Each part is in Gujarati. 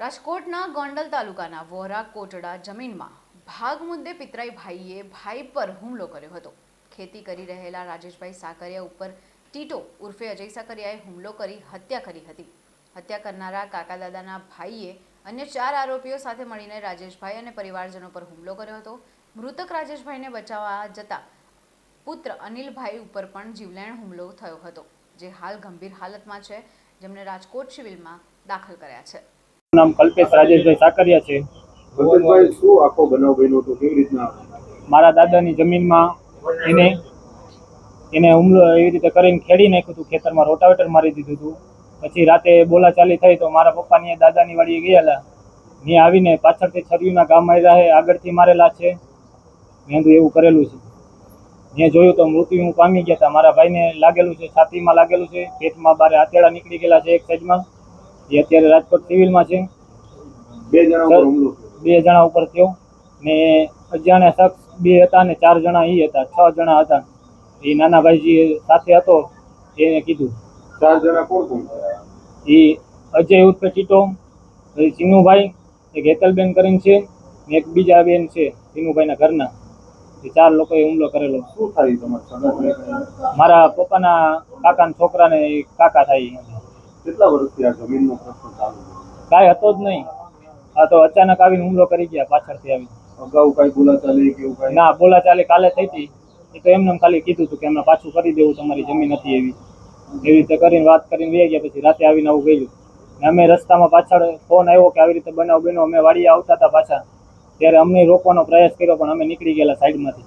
રાજકોટના ગોંડલ તાલુકાના વોરા, કોટડા જમીનમાં ભાગ મુદ્દે પિતરાઈ ભાઈએ ભાઈ પર હુમલો કર્યો હતો. ખેતી કરી રહેલા રાજેશભાઈ સાકરિયા ઉપર ટીટો ઉર્ફે અજય સાકરિયાએ હુમલો કરી હત્યા કરી હતી. હત્યા કરનારા કાકા દાદાના ભાઈએ અન્ય ચાર આરોપીઓ સાથે મળીને રાજેશભાઈ અને પરિવારજનો પર હુમલો કર્યો હતો. મૃતક રાજેશભાઈને બચાવવા જતા પુત્ર અનિલભાઈ ઉપર પણ જીવલેણ હુમલો થયો હતો, જે હાલ ગંભીર હાલતમાં છે, જેમને રાજકોટ સિવિલમાં દાખલ કર્યા છે. નામ કલ્પેશ રાજેશભાઈ સાકરિયા છે. શું આખો બનાવ બન્યો હતો? કેવી રીતના? મારા દાદાની જમીનમાં એને એને હુમલો એવી રીતે કરીને ખેડી નાખ્યું હતું. ખેતરમાં રોટાવેટર મારી દીધું હતું. પછી રાતે બોલાચાલી થઈ તો મારા પપ્પાની દાદાની વાડીએ ગયેલા. ત્યાં આવીને પાછળથી છર્યુના ગામ માર્યા છે આગળથી મારેલા છે. મેં એવું કરેલું છે. મેં જોયું તો મૃત્યુ હું પામી ગયા હતા મારા ભાઈને લાગેલું છે છાતીમાં લાગેલું છે. પેટમાં બારે હાથેડા નીકળી ગયેલા છે એક સાઈડમાં. એ અત્યારે રાજકોટ સિવિલમાં છે. બે જણા બે જણા ઉપર થયો. ને અજાણ્યા શખ્સ બે હતા ને ચાર જણા એ હતા. છ જણા હતા. એ નાના ભાઈજી સાથે હતો એને કીધું. ચાર જણા કોણ કોણ? એ અજય ઉર્ફે ચીટો પછી ચીનુભાઈ એક હેતલબેન કરીને છે ને એક બીજા બેન છે ચીનુભાઈના ઘરના. એ ચાર લોકોએ હુમલો કરેલો. શું થાય તમારા મારા પપ્પાના કાકાના છોકરાને કાકા થાય કેટલા વર્ષથી આ જમીનનો પ્રશ્ન ચાલુ કાંઈ હતો જ નહીં. આ તો અચાનક આવીને હુમલો કરી ગયા પાછળથી આવી અગાઉ કઈ બોલાચાલી કે એવું કાંઈ? ના બોલા ચાલે કાલે થઈ હતી. એ તો એમને એમ ખાલી કીધું હતું કે એમને પાછું કરી દેવું તમારી જમીન હતી એવી. એવી રીતે કરીને વાત કરીને લઈ ગયા પછી રાતે આવીને આવું ગયું ને અમે રસ્તામાં પાછળ ફોન આવ્યો કે આવી રીતે બનાવ બન્યો. અમે વાડીએ આવતા હતા પાછા. ત્યારે અમને રોકવાનો પ્રયાસ કર્યો પણ અમે નીકળી ગયેલા સાઈડમાંથી.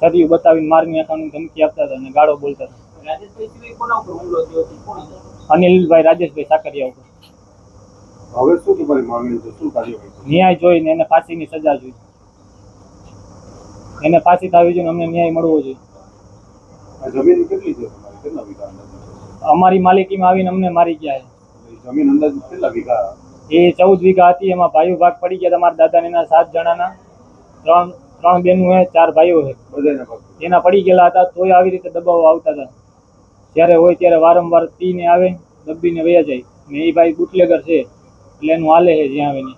સરિયું બતાવીને મારની નાખવાની ધમકી આપતા હતા અને ગાળો બોલતા હતા. અનિલભાઈ રાજેશભાઈ સાકરિયા ઉપર. હવે શું તમારી માંગણી છે? શું કાર્યવાહી ન્યાય જોઈને એને ફાંસીની સજા જોઈએ. એને ફાંસી થવી જોઈએ અમને ન્યાય મળવો જોઈએ. જમીન કેટલી છે તમારી? કેટલા વીઘા અમારી માલિકીમાં આવીને અમને મારી ગયા છે. જમીન અંદાજે કેટલા વીઘા? એ ચૌદ વીઘા હતી એમાં ભાઈઓ ભાગ પડી ગયા તમારા દાદાને એના સાત જણાના. ત્રણ ત્રણ બેનું હે ચાર ભાઈઓ હે બધાના ભાગ. એના પડી ગયેલા હતા તોય આવી રીતે દબાવો આવતા હતા. જ્યારે હોય ત્યારે વારંવાર પીને આવે દબીને વયા જાય. ને એ ભાઈ બુટલેગર છે. એટલે એનું હાલે છે જ્યાં આવે ને